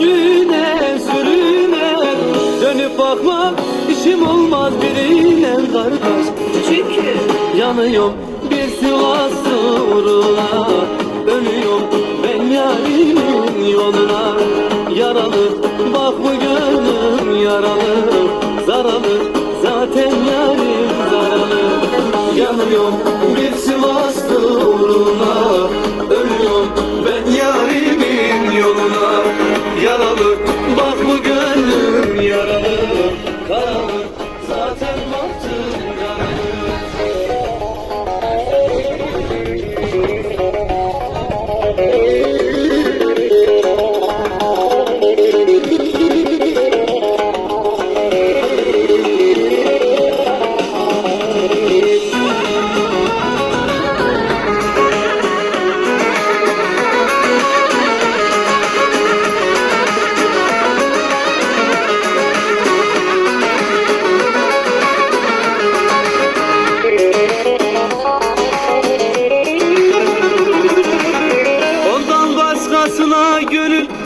sürüne sürüne Dönüp bakmam işim olmaz birine kardeş. Çünkü yanıyorum bir silası uğruna Dönüyorum ben yarimin yoluna. Yaralı bak bu gönlüm yaralı Zaralı zaten yarim zaralı. Yanıyorum bir silası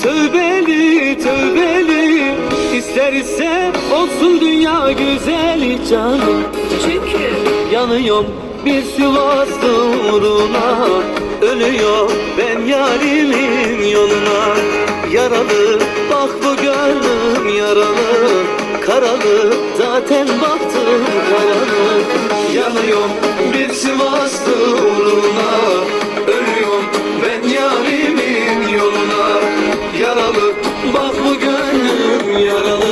tövbeli tövbeli. İster ise olsun dünya güzeli canım çünkü Yanıyorum bir Sivas uğruna Ölüyor ben yarimin yoluna. Yaralı bak bu gönlüm yaralı. Karalı zaten baktım karalı Yanıyorum bir Sivas uğruna yarimin yoluna